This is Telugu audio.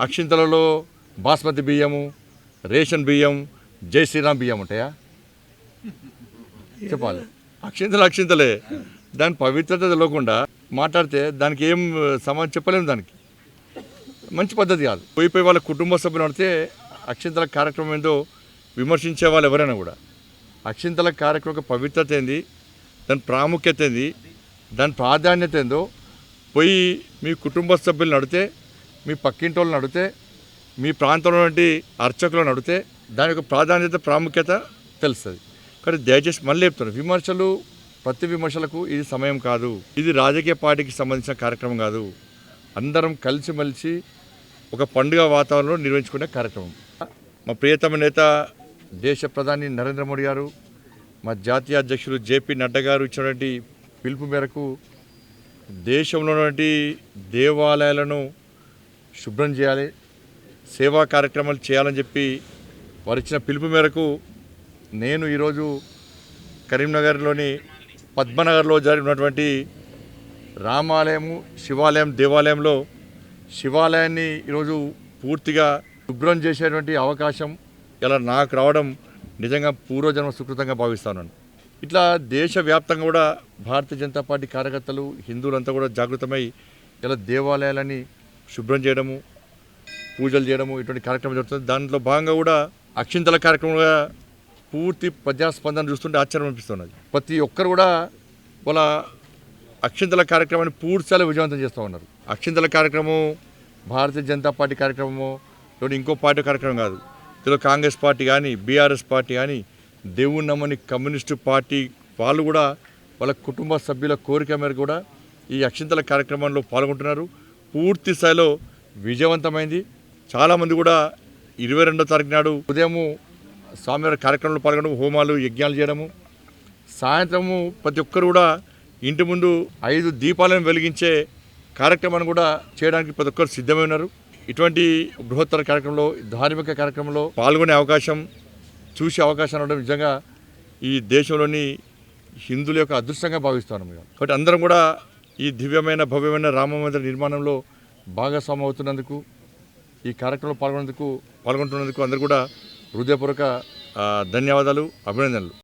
అక్షింతలలో బాస్మతి బియ్యము రేషన్ బియ్యం జై శ్రీరామ్ బియ్యం ఉంటాయా? చెప్పాలి. అక్షింతలు అక్షింతలే. దాని పవిత్రత తెలియకుండా మాట్లాడితే దానికి ఏం సమాధానం చెప్పలేము దానికి. మంచి పద్ధతి కాదు. పోయిపోయి వాళ్ళ కుటుంబ సభ్యులు అడితే అక్షింతల కార్యక్రమం ఏందో విమర్శించే వాళ్ళు ఎవరైనా కూడా. అక్షింతల కార్యక్రమం పవిత్రత ఏంది? దాని ప్రాముఖ్యత ఏంది? దాని ప్రాధాన్యత ఏందో పోయి మీ కుటుంబ సభ్యులను అడితే మీ పక్కింటి వాళ్ళని అడిగితే మీ ప్రాంతంలో అర్చకులను అడిగితే దాని యొక్క ప్రాధాన్యత ప్రాముఖ్యత తెలుస్తుంది. కానీ దయచేసి మళ్ళీ చెప్తున్నారు విమర్శలు ప్రతి విమర్శలకు ఇది సమయం కాదు. ఇది రాజకీయ పార్టీకి సంబంధించిన కార్యక్రమం కాదు. అందరం కలిసిమెలిసి ఒక పండుగ వాతావరణంలో నిర్వహించుకునే కార్యక్రమం. మా ప్రియతమ నేత దేశ ప్రధాని నరేంద్ర మోడీ గారు మా జాతీయ అధ్యక్షులు జేపీ నడ్డా గారు ఇచ్చినటువంటి పిలుపు మేరకు దేశంలో ఉన్నటువంటి దేవాలయాలను శుభ్రం చేయాలి సేవా కార్యక్రమాలు చేయాలని చెప్పి వారు ఇచ్చిన పిలుపు మేరకు నేను ఈరోజు కరీంనగర్లోని పద్మనగర్లో జరిగినటువంటి రామాలయము శివాలయం దేవాలయంలో శివాలయాన్ని ఈరోజు పూర్తిగా శుభ్రం చేసేటువంటి అవకాశం ఇలా నాకు రావడం నిజంగా పూర్వజన్మ సుకృతంగా భావిస్తాను. ఇట్లా దేశవ్యాప్తంగా కూడా భారతీయ జనతా పార్టీ కార్యకర్తలు హిందువులంతా కూడా జాగృతమై ఇలా దేవాలయాలని శుభ్రం చేయడము పూజలు చేయడము ఇటువంటి కార్యక్రమం జరుగుతుంది. దాంట్లో భాగంగా కూడా అక్షింతల కార్యక్రమంగా పూర్తి ప్రజాస్పందన చూస్తుంటే ఆశ్చర్యం అనిపిస్తున్నది. ప్రతి ఒక్కరు కూడా వాళ్ళ అక్షింతల కార్యక్రమాన్ని పూర్తిస్థాయిలో విజయవంతం చేస్తూ ఉన్నారు. అక్షింతల కార్యక్రమం భారతీయ జనతా పార్టీ కార్యక్రమము లేదా ఇంకో పార్టీ కార్యక్రమం కాదు. ఇందులో కాంగ్రెస్ పార్టీ కానీ బీఆర్ఎస్ పార్టీ కానీ దేవుని నమ్మని కమ్యూనిస్టు పార్టీ వాళ్ళు కూడా వాళ్ళ కుటుంబ సభ్యుల కోరిక మేరకు కూడా ఈ అక్షింతల కార్యక్రమంలో పాల్గొంటున్నారు. పూర్తి స్థాయిలో విజయవంతమైంది. చాలామంది కూడా ఇరవై రెండో తారీఖు నాడు ఉదయము స్వామివారి కార్యక్రమంలో పాల్గొనడం హోమాలు యజ్ఞాలు చేయడము. సాయంత్రము ప్రతి ఒక్కరు కూడా ఇంటి ముందు ఐదు దీపాలను వెలిగించే కార్యక్రమాన్ని కూడా చేయడానికి ప్రతి ఒక్కరు సిద్ధమై ఉన్నారు. ఇటువంటి బృహత్తర కార్యక్రమంలో ధార్మిక కార్యక్రమంలో పాల్గొనే అవకాశం చూసే అవకాశం ఉండడం నిజంగా ఈ దేశంలోని హిందువుల యొక్క అదృష్టంగా భావిస్తాను కాబట్టి అందరం కూడా ఈ దివ్యమైన భవ్యమైన రామ మందిర నిర్మాణంలో భాగస్వామి అవుతున్నందుకు ఈ కార్యక్రమంలో పాల్గొనేందుకు పాల్గొంటున్నందుకు అందరూ కూడా హృదయపూర్వక ధన్యవాదాలు అభినందనలు.